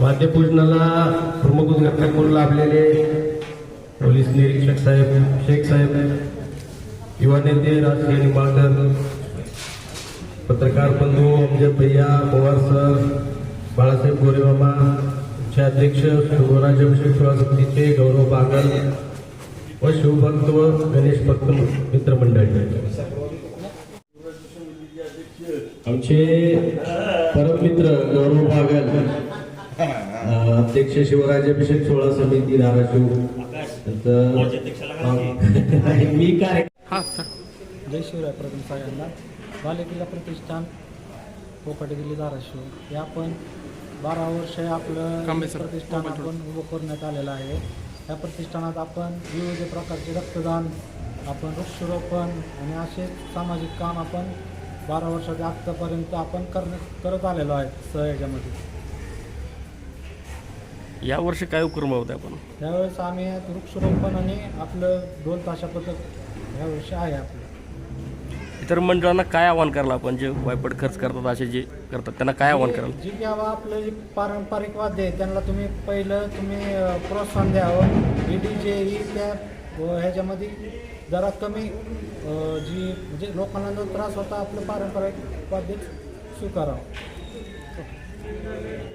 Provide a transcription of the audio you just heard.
वाद्यपूजनाला प्रमुख उद्घाटक म्हणून लाभलेले पोलीस निरीक्षक साहेब शेख साहेब युवा नेते राजकीय निंबाळकर पत्रकार बंधू अमजय भैया पवार सर बाळासाहेब गोरेमामा चे अध्यक्ष शिवराज अभिषेक समितीचे गौरव बागल व शिवभक्त व गणेश भक्त मित्रमंडळ. आमचे परममित्र गौरव बागल अध्यक्ष शिवराज अभिषेक सोळा समिती धाराशिव मी काय जय शिवराय प्रथम सगळ्यांना. बालेकिल्ला प्रतिष्ठान पोकाटेगिरी धाराशिव. हे आपण बारा वर्ष हे आपलं प्रतिष्ठान आपण उभं करण्यात आलेलं आहे. या प्रतिष्ठानात आपण विविध प्रकारचे रक्तदान आपण वृक्षारोपण आणि असे सामाजिक काम आपण बारा वर्षाच्या आत्तापर्यंत आपण करणे करत आलेलो आहे सहयाच्यामध्ये या वर्षी काय उपक्रम होते आपण? त्यावेळेस आम्ही वृक्षारोपण आणि आपलं ढोल ताशा पथक यावर्षी आहे आपलं. इतर मंडळांना काय आव्हान करायला आपण? जे वायपट खर्च करतात असे जे करतात त्यांना काय आव्हान कराल? जी घ्यावं आपलं जे पारंपरिक वाद्य आहे त्यांना तुम्ही पहिलं तुम्ही अ, प्रोत्साहन द्यावं. ही डी जे ही त्या व ह्याच्यामध्ये जरा कमी जी म्हणजे लोकांना जो त्रास होता आपलं पारंपरिक पद्धत स्वीकारावं.